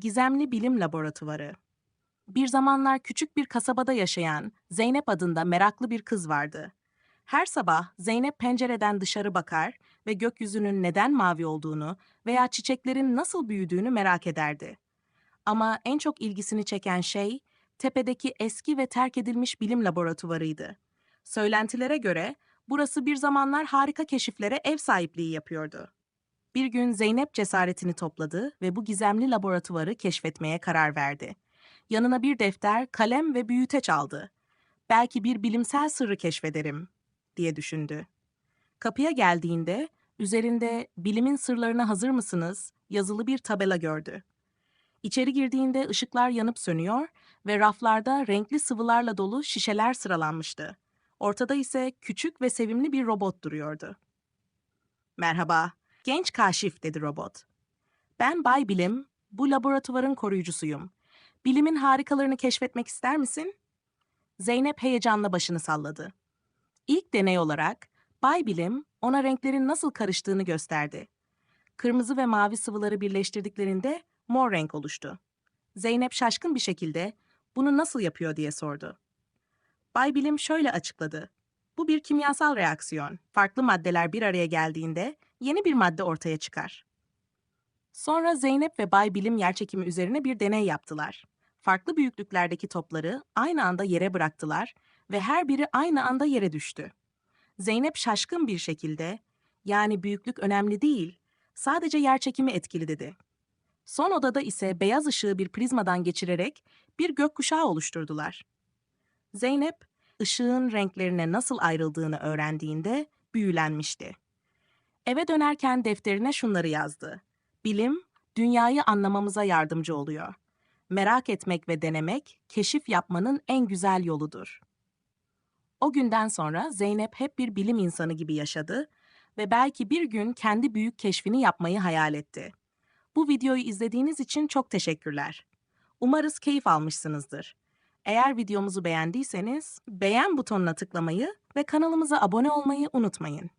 Gizemli Bilim Laboratuvarı Bir zamanlar küçük bir kasabada yaşayan Zeynep adında meraklı bir kız vardı. Her sabah Zeynep pencereden dışarı bakar ve gökyüzünün neden mavi olduğunu veya çiçeklerin nasıl büyüdüğünü merak ederdi. Ama en çok ilgisini çeken şey tepedeki eski ve terk edilmiş bilim laboratuvarıydı. Söylentilere göre burası bir zamanlar harika keşiflere ev sahipliği yapıyordu. Bir gün Zeynep cesaretini topladı ve bu gizemli laboratuvarı keşfetmeye karar verdi. Yanına bir defter, kalem ve büyüteç aldı. Belki bir bilimsel sırrı keşfederim, diye düşündü. Kapıya geldiğinde üzerinde bilimin sırlarına hazır mısınız yazılı bir tabela gördü. İçeri girdiğinde ışıklar yanıp sönüyor ve raflarda renkli sıvılarla dolu şişeler sıralanmıştı. Ortada ise küçük ve sevimli bir robot duruyordu. Merhaba, genç kaşif dedi robot. Ben Bay Bilim, bu laboratuvarın koruyucusuyum. Bilimin harikalarını keşfetmek ister misin? Zeynep heyecanla başını salladı. İlk deney olarak Bay Bilim ona renklerin nasıl karıştığını gösterdi. Kırmızı ve mavi sıvıları birleştirdiklerinde mor renk oluştu. Zeynep şaşkın bir şekilde bunu nasıl yapıyor diye sordu. Bay Bilim şöyle açıkladı. Bu bir kimyasal reaksiyon. Farklı maddeler bir araya geldiğinde yeni bir madde ortaya çıkar. Sonra Zeynep ve Bay Bilim yerçekimi üzerine bir deney yaptılar. Farklı büyüklüklerdeki topları aynı anda yere bıraktılar ve her biri aynı anda yere düştü. Zeynep şaşkın bir şekilde, yani büyüklük önemli değil, sadece yerçekimi etkili dedi. Son odada ise beyaz ışığı bir prizmadan geçirerek bir gökkuşağı oluşturdular. Zeynep, ışığın renklerine nasıl ayrıldığını öğrendiğinde büyülenmişti. Eve dönerken defterine şunları yazdı. Bilim, dünyayı anlamamıza yardımcı oluyor. Merak etmek ve denemek, keşif yapmanın en güzel yoludur. O günden sonra Zeynep hep bir bilim insanı gibi yaşadı ve belki bir gün kendi büyük keşfini yapmayı hayal etti. Bu videoyu izlediğiniz için çok teşekkürler. Umarız keyif almışsınızdır. Eğer videomuzu beğendiyseniz beğen butonuna tıklamayı ve kanalımıza abone olmayı unutmayın.